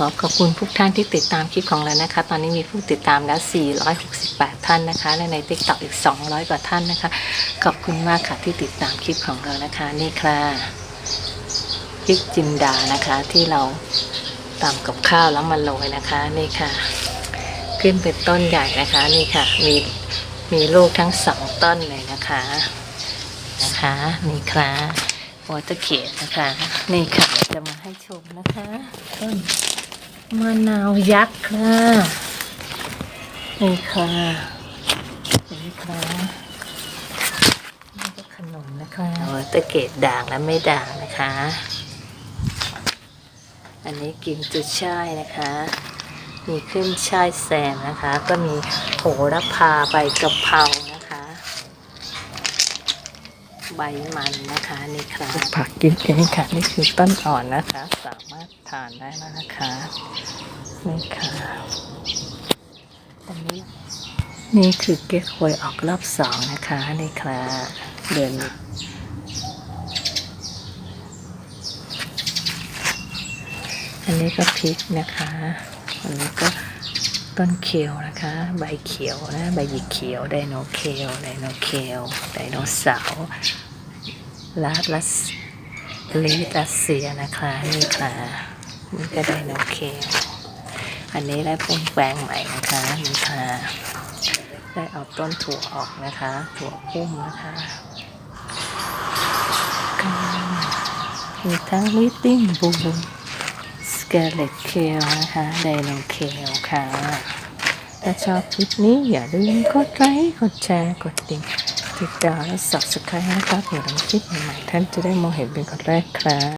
ขอขอบคุณทุกท่านที่ติดตามคลิปของเรานะคะ ตอนนี้มีผู้ติดตามแล้ว 468 ท่านนะคะ และใน t ิ k t o k อีก 200 กว่าท่านนะคะ ขอบคุณมากค่ะที่ติดตามคลิปของเรานะคะ นี่ค่ะพริกจินดานะคะที่เราตำกับข้าวแล้วมาโรยนะคะ นี่ค่ะ ขึ้นเป็นต้นใหญ่นะคะ นี่ค่ะ มีมีลูกทั้งสองต้นเลยนะคะนะคะ นี่ค่ะวอเตอร์เกตนะคะ นี่ค่ะจะมาให้ชมนะคะต้น มะนาวยักษ์ค่ะนี่ค่ะนี่ค่ะนี่ก็ขนมนะคะวอเตอร์เกตด่างและไม่ด่างนะคะ อันนี้กิมจุดช่ายนะคะ มีขึ้นช่ายแซมนะคะ ก็มีโหระพาใบกะเพรา ใบมันนะคะนี่ค่ะผักกินเองค่ะนี่คือต้นอ่อนนะคะ สามารถทานได้แล้วนะคะนี่ค่ะอันนี้นี่คือเก๊กฮวยออกรอบสองนะคะนี่ค่ะเดือนอันนี้ก็พริกนะคะอันนี้ก็ต้นเขียวนะคะ ใบเขียวนะ ใบหยิกเขียว ไดโนเคลไดโนเคลไดโนเสาร์ ลาดลัสลีรัสเซียนะคะนี่ค่ะนี่ก็ได้โนเคอันนี้ได้พุ่งแปลงใหม่นะคะนี่ค่ะ ได้เอาต้นถั่วออกนะคะ ถั่วพุ่มนะคะก็มีทั้งลิตติ้งบูสเกลเลตเคลนะคะไดโนเคลค่ะถ้าชอบคลิปนี้อย่าลืมกดไลค์กดแชร์กดติด ติดตามและ subscribe นะคะเผื่อทำคลิปใหม่ๆท่านจะได้มองเห็นเป็นคนแรกครับ